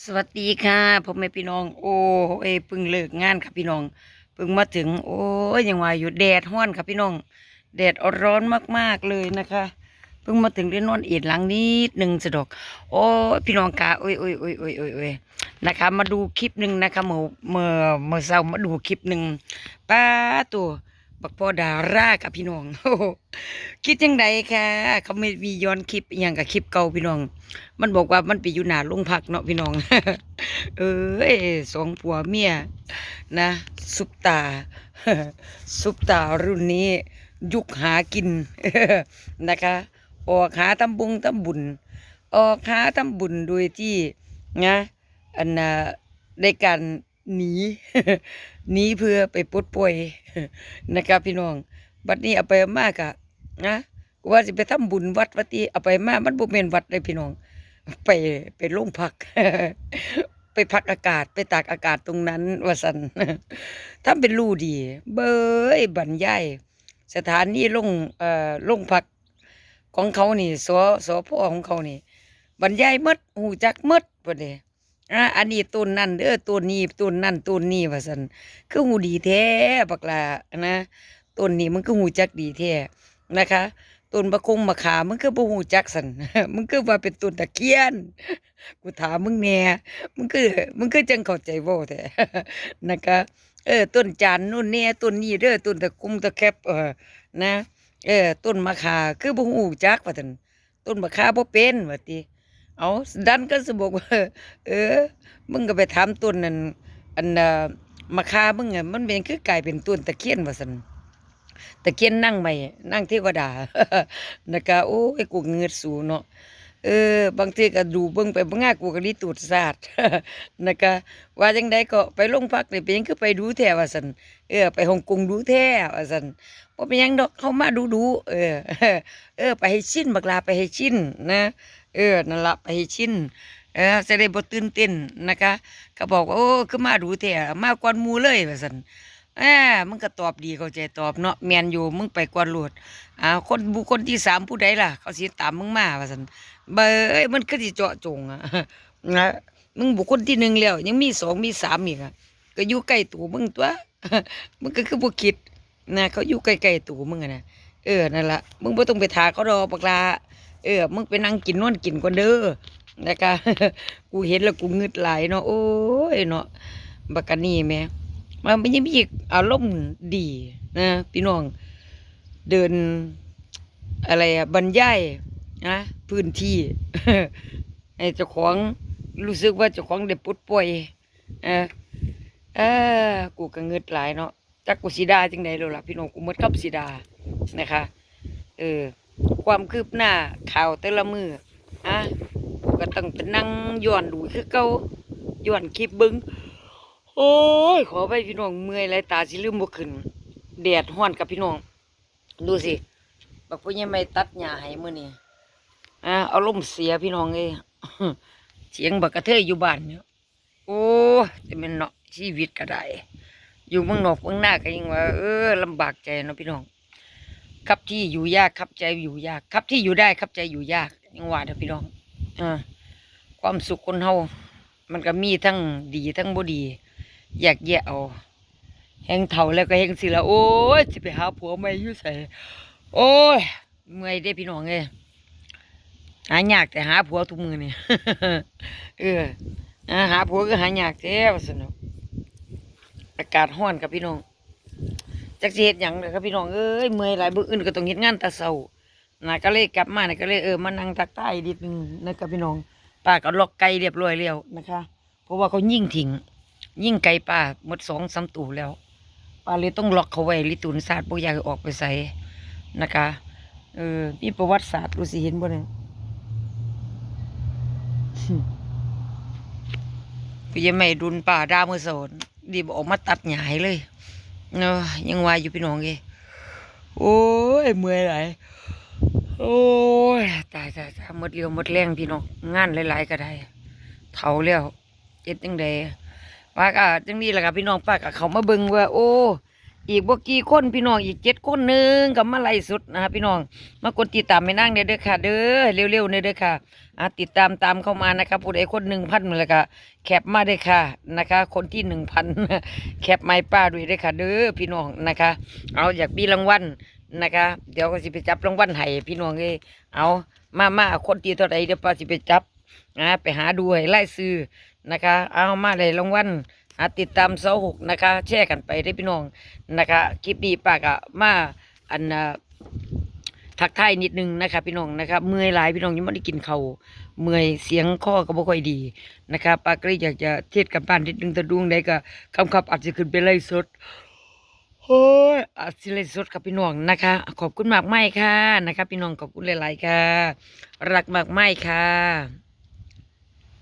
สวัสดีค่ะพ่อแม่พี่น้อง โอ้เอยพิ่งเลิกงานค่ะพี่น้องพิ่งมาถึง โอ้ยยังว่าอยู่แดดห้อนค่ะพี่น้อง แดดร้อนมากๆเลยนะคะเพิ่งมาถึงได้นอนเอียดหลังนิดหนึ่งสะดอก โอ้พี่น้องกาโอ้ยโอ้ยโอ้ยโอ้ยโอ้ยโอ้ยนะคะ มาดูคลิปหนึ่งนะคะเมื่อเมื่อเมื่อเช้ามาดูคลิปหนึ่งป้าตัว บักพ่อดารากับพี่น้องคิดยังไงคะเขาไม่มีย้อนคลิปอย่างกับคลิปเก่าพี่น้อง มันบอกว่ามันไปอยู่หนาโรงพักเนาะพี่น้อง เอ้ยสองผัวเมียนะซุปตาซุปตารุ่นนี้ ยุคหากินนะคะ ออกหาทำบุญทำบุญ ออกหาทำบุญโดยที่นะอันน่ะได้การ หนีหนีเพื่อไปปลดปล่อยนะครับพี่น้อง บัดนี้เอาไปมากอะนะว่าสิไปทำบุญวัดวัดที่เอาไปมามันบ่แม่นวัดเลยพี่น้อง ไปไปโรงพัก ไปพักอากาศไปตากอากาศตรงนั้นว่าสันถ้าเป็นรูดี เบยบรรยายสถานีลงเอ่อลงพักของเขานี่สสพของเขานี่บรรยายมดหูจักมดบ่เด้ อ่าอันนี้ต้นนั่นเด้อต้นนี้ต้นนั่นต้นนี้ว่าซั่นคือหูดีแท้บักลานะต้นนี้มันคือหูจักดีแท้นะคะต้นบะคงมะขามมึงคือบ่หูจักซั่นมึงคือว่าเป็นต้นตะเคียน กูถามมึงแหน่มึงคือมึงคือจังเข้าใจเว้าแท้นะคะ เออต้นจานนู่นเนี่ยต้นนี้เด้อต้นตะกุมตะแคบเออนะ เออต้นมะขาคือบ่ฮู้จักว่าซั่นต้นมะขาบ่เป็นว่าติ เอาดันก็สบอกว่า เออ มึงก็ไปถามต้นนั้นอันน่ะมะขามึงอะมันเป็นคือกลายเป็นต้นตะเคียนว่าซั่นตะเคียนนั่งใหม่นั่งเทวดานะคะโอ้ยกูเงือดสูเนาะเออบางทีก็ดูเบิ่งไปบ่งงากูก็ลิตูดซาดนะคะว่าจังไดก็ไปโรงพักนี่เป็นยังคือไปดูแท้ว่าซั่นเออ ไปฮ่องกงดูแท้ว่าซั่นบ่เป็นหยังดอกเข้ามาดูดูเออ เออ ไปให้ชินบักลาไปให้ชินนะ เออนั่นล่ะไปให้ชินเออจะได้บ่ตื่นเต้นนะคะ ก็บอกว่าโอ้คือมาดูแท้มาก่อนหมู่เลยว่าซั่นอ่ามึงก็ตอบดีเข้าใจตอบเนาะแมนอยู่มึงไปก่อนโลดอ่าคนบุคคลที่สามผู้ใดล่ะ เขาสิตามมึงมาว่าซั่นเบยมันคือสิเจาะจงอะนะมึงบุคคลที่หนึ่งแล้วยังมีสองมีสามอีกอะก็อยู่ใกล้ตัวมึงตัวมึงก็คือบ่คิดนะเขาอยู่ใกล้ๆตัวมึงอะนะเออนั่นละมึงบ่ต้องไปทาเขาดอกปากลา เออ มึงไปนั่งกินนอนกินก่อนเด้อนะคะกูเห็นแล้วกูงึดไหลเนาะโอ้ยเนาะบักกะนี่แม่มันไม่ยังมีอีกอารมณ์ดีนะพี่น้อง เดินอะไรอะบรรยายนะพื้นที่ให้เจ้าของรู้สึกว่าเจ้าของได้ปลดปล่อยเออเออกูก็เงิดหลายเนาะจักกูสิดาจังได๋แล้วล่ะพี่น้องกูหมดกับสิดานะคะ เออ ความคืบหน้าข่าวแต่ละมืออะกูก็ต้องไปนั่งย้อนดูคือเก่าย้อนคลิปบิ่งโอ้ย ขอไปพี่น้องเมื่อยหลายตาสิลืมบ่ขึ้นแดดร้อนกับพี่น้อง ดูสิบักพ่อยังไม่ตัดหญ้าให้มื้อนี้อ่าเอาลมณ์เสียพี่น้องเอ้ยเสียงบักกระเทยอยู่บ้านเนี่ยโอ้ยแต่แมันเนาะชีวิตก็ได้ อยู่เมืองนอกเมืองหน้าก็ยังว่าเออลำบากใจเนาะพี่น้อง ครับที่อยู่ยากครับใจอยู่ยาก ครับที่อยู่ได้ครับใจอยู่ยากยังว่าเด้อพี่น้องอ่าความสุขคนเฮามันก็มีทั้งดีทั้งบ่ดีแยากแยะเอาแหงเฒ่าแล้วก็แหงสิละโอ้ยสิไปหาผัวใหม่อยู่ไสโอ้ยเมื่อยเด้พี่น้องเอ้หายากแต่หาผัวทุกมือเนี่ยเออหาผัวก็หายากแท้ว่าซั่นเนาะอากาศร้อนครับพี่น้อง จักสิเฮ็ดหยังเลยครับพี่น้องเอ้ยเมื่อยหลายมื้ออื่นก็ต้องเฮ็ดงานแต่เช้านะก็เลยกลับมานะก็เลยเออมานั่งทักทายนิดนึงนะครับพี่น้องป้าก็ล็อกไก่เรียบร้อยแล้วนะคะ เพราะว่าเขายิ่งทิ้งยิ่งไก่ป้าหมด2 3ตู้แล้วป้าเลยต้องล็อกเขาไว้ลิตูนศาสตร์บ่อยากออกไปไสนะคะเออมีประวัติศาสตร์รู้สิเห็นบ่เนี่ยพี่ยังไม่ดุนป่าดามือสอนดีบออกมาตัดหญ้าให้เลย เออยังวายอยู่พี่น้องเอโอ้ยเมื่อยหลโอ้ยตายตายตายหมดเรียวหมดแรงพี่น้องงานหลายๆก็ได้เท่าแล้วเจ็ดยังไดป้าก็จังนี้แหละครับพี่น้องป้าก็เขามาเบิ่งว่า โอ้ อีกบ่กี่คนพี่น้องอีกเจ็ดคนหนึ่งก็มาไล่สุดนะคะพี่น้อง มากดติดตามไม่นั่งเด้อเด้ค่ะ เด้อเร็วๆเด้อเด้อค่ะอะติดตามตามเข้ามานะคะผู้ใดคนหนึ่งพันเลยค่ะแคปมาได้อค่ะนะคะ คนที่หนึ่งพันแคปไม้ป้าด้วยเด้อค่ะ เด้อพี่น้องนะคะ เอาอยากมีรางวัลนะคะ เดี๋ยวก็สิไปจับรางวัลให้พี่น้องเอ้ยเอามามาคนที่เท่าไหรเดี๋ยวป้าสิไปจับนะไปหาดูให้ไล่ซื้อนะคะ เอามาเลยรางวัล อะติดตามเสาหกนะคะ แชร์กันไปได้พี่น้องนะคะ คลิปนี้ป้าก็มาอันทักทายนิดนึงนะคะพี่น้องนะคะเมื่อยหลายพี่น้องยังไม่ได้กินเขาวเมื่อยเสียงคอก็บ่ค่อยดีนะคะป้าก็เลยอยากจะเทศกับบ้านนิดนึงตะดวงใดก็คำขับอาจจะขึ้นไปไล่สดโอ้ยอาจจะไล่สดกับพี่น้องนะคะ ขอบคุณมากไม่ค่ะนะคะ พี่น้องขอบคุณหลาย ๆ ค่ะ รักมากไม่ค่ะ